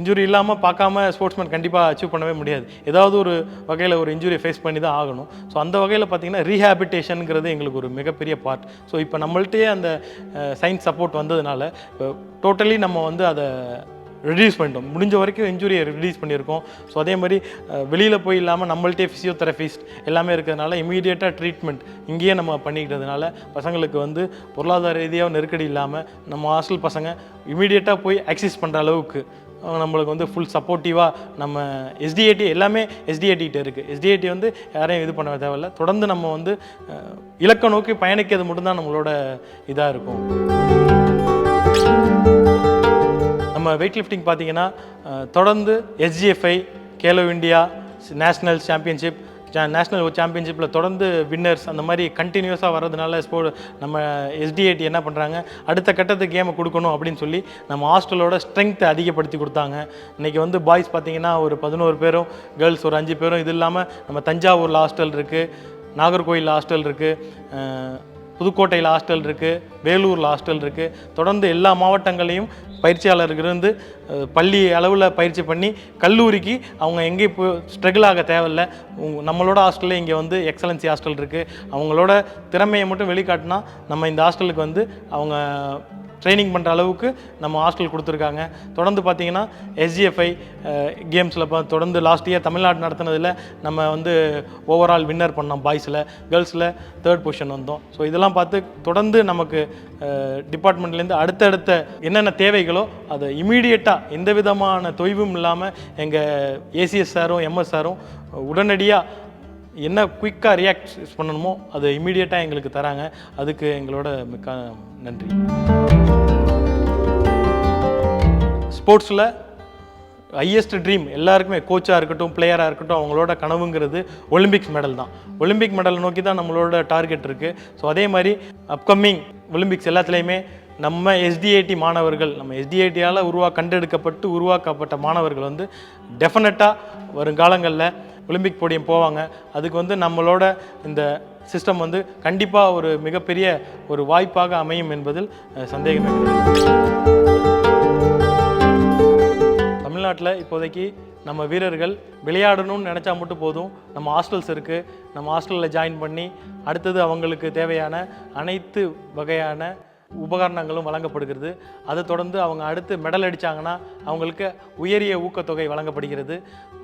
Injury இல்லாமல் பார்க்காம sportsman கண்டிப்பாக அச்சீவ் பண்ணவே முடியாது. ஏதாவது ஒரு வகையில் ஒரு இன்ஜுரியை ஃபேஸ் பண்ணி தான் ஆகணும். ஸோ அந்த வகையில் பார்த்தீங்கன்னா ரீஹாபிட்டேஷனுங்கிறது எங்களுக்கு ஒரு மிகப்பெரிய பார்ட் ஸோ இப்போ நம்மள்ட்டே அந்த சயின்ஸ் சப்போர்ட் வந்ததுனால இப்போ டோட்டலி நம்ம வந்து அதை ரிடியூஸ் பண்ணிட்டோம். முடிஞ்ச வரைக்கும் இன்ஜுரியை ரிடியூஸ் பண்ணியிருக்கோம். ஸோ அதே மாதிரி வெளியில் போய் இல்லாமல் நம்மள்ட்டே ஃபிசியோதெரபிஸ்ட் எல்லாமே இருக்கிறதுனால இமீடியட்டாக ட்ரீட்மெண்ட் இங்கேயே நம்ம பண்ணிக்கிறதுனால பசங்களுக்கு வந்து பொருளாதார ரீதியாக நெருக்கடி இல்லாமல் நம்ம ஹாஸ்டல் பசங்க இமீடியட்டாக போய் ஆக்சஸ் பண்ணுற அளவுக்கு நம்மளுக்கு வந்து ஃபுல் சப்போர்ட்டிவாக நம்ம எஸ்டிஏடி எல்லாமே எஸ்டிஏடிகிட்ட இருக்குது எஸ்டிஏடி வந்து யாரையும் இது பண்ண தேவையில்ல. தொடர்ந்து நம்ம வந்து இலக்க நோக்கி பயணிக்கிறது மட்டும்தான் நம்மளோட இதாக இருக்கும். நம்ம வெயிட் லிஃப்டிங் பார்த்தீங்கன்னா தொடர்ந்து SGFI Khelo India national championship national சாம்பியன்ஷிப்பில் தொடர்ந்து வின்னர்ஸ் அந்த மாதிரி கண்டினியூஸாக வர்றதுனால ஸ்போ நம்ம எஸ்டிஐடி என்ன பண்ணுறாங்க அடுத்த கட்டத்துக்கு கேமை கொடுக்கணும் அப்படின்னு சொல்லி நம்ம ஹாஸ்டலோட ஸ்ட்ரென்த்தை அதிகப்படுத்தி கொடுத்தாங்க. இன்றைக்கி வந்து பாய்ஸ் பார்த்தீங்கன்னா ஒரு பதினோரு பேரும் கேர்ள்ஸ் ஒரு அஞ்சு பேரும். இது இல்லாமல் நம்ம தஞ்சாவூரில் ஹாஸ்டல் இருக்குது நாகர்கோயில் ஹாஸ்டல் இருக்குது புதுக்கோட்டையில் ஹாஸ்டல் இருக்குது வேலூரில் ஹாஸ்டல் இருக்குது தொடர்ந்து எல்லா மாவட்டங்களையும் பயிற்சியாளர்கள் இருந்து பள்ளி அளவில் பயிற்சி பண்ணி கல்லூரிக்கு அவங்க எங்கேயும் இப்போ ஸ்ட்ரகிள் ஆக தேவையில்ல. நம்மளோட ஹாஸ்டலில் இங்கே வந்து எக்ஸலன்சி ஹாஸ்டல் இருக்குது அவங்களோட திறமையை மட்டும் வெளிக்காட்டினா நம்ம இந்த ஹாஸ்டலுக்கு வந்து அவங்க ட்ரைனிங் பண்ணுற அளவுக்கு நம்ம ஹாஸ்டல் கொடுத்துருக்காங்க. தொடர்ந்து பார்த்தீங்கன்னா எஸ்ஜிஎஃப்ஐ கேம்ஸில் இப்போ தொடர்ந்து லாஸ்ட் இயர் தமிழ்நாடு நடத்தினதில் நம்ம வந்து ஓவரால் வின்னர் பண்ணோம் பாய்ஸில் கேர்ள்ஸில் தேர்ட் பொசிஷன் வந்தோம். ஸோ இதெல்லாம் பார்த்து தொடர்ந்து நமக்கு டிபார்ட்மெண்ட்லேருந்து அடுத்தடுத்த என்னென்ன தேவைகளோ அதை இமீடியட்டாக எந்த விதமான தொய்வும் இல்லாமல் எங்கள் ஏசிஎஸ் சாரும் எம்எஸ் சாரும் உடனடியாக என்ன குயிக்காக ரியாக்ட் பண்ணணுமோ அதை இமீடியட்டாக எங்களுக்கு தராங்க. அதுக்கு எங்களோட மிக்க நன்றி. ஸ்போர்ட்ஸில் ஹையஸ்ட் ட்ரீம் எல்லாருக்குமே கோச்சாக இருக்கட்டும் பிளேயராக இருக்கட்டும் அவங்களோட கனவுங்கிறது ஒலிம்பிக்ஸ் மெடல் தான். ஒலிம்பிக் மெடலை நோக்கி தான் நம்மளோட டார்கெட் இருக்குது ஸோ அதே மாதிரி அப்கமிங் ஒலிம்பிக்ஸ் எல்லாத்துலேயுமே நம்ம எஸ்டிஐடி மாணவர்கள் நம்ம எஸ்டிஐடியால் உருவா கண்டெடுக்கப்பட்டு உருவாக்கப்பட்ட மாணவர்கள் வந்து டெஃபினட்டாக வருங்காலங்களில் ஒலிம்பிக் போடியம் போவாங்க. அதுக்கு வந்து நம்மளோட இந்த சிஸ்டம் வந்து கண்டிப்பாக ஒரு மிகப்பெரிய ஒரு வாய்ப்பாக அமையும் என்பதில் சந்தேகம் சந்தேகமே தமிழ்நாட்டில் இப்போதைக்கு நம்ம வீரர்கள் விளையாடணும்னு நினச்சா மட்டும் போதும். நம்ம ஹாஸ்டல்ஸ் இருக்குது நம்ம ஹாஸ்டலில் ஜாயின் பண்ணி அடுத்தது அவங்களுக்கு தேவையான அனைத்து வகையான உபகரணங்களும் வழங்கப்படுகிறது. அதை தொடர்ந்து அவங்க அடுத்து மெடல் அடித்தாங்கன்னா அவங்களுக்கு உயரிய ஊக்கத்தொகை வழங்கப்படுகிறது.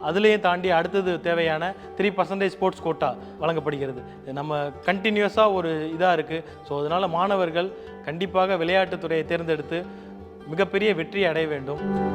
அதுலேயும் தாண்டி அடுத்தது தேவையான த்ரீ பர்சன்டேஜ் ஸ்போர்ட்ஸ் கோட்டா வழங்கப்படுகிறது. நம்ம கண்டினியூஸாக ஒரு இதாக இருக்குது ஸோ அதனால் மாணவர்கள் கண்டிப்பாக விளையாட்டுத்துறையை தேர்ந்தெடுத்து மிகப்பெரிய வெற்றி அடைய வேண்டும்.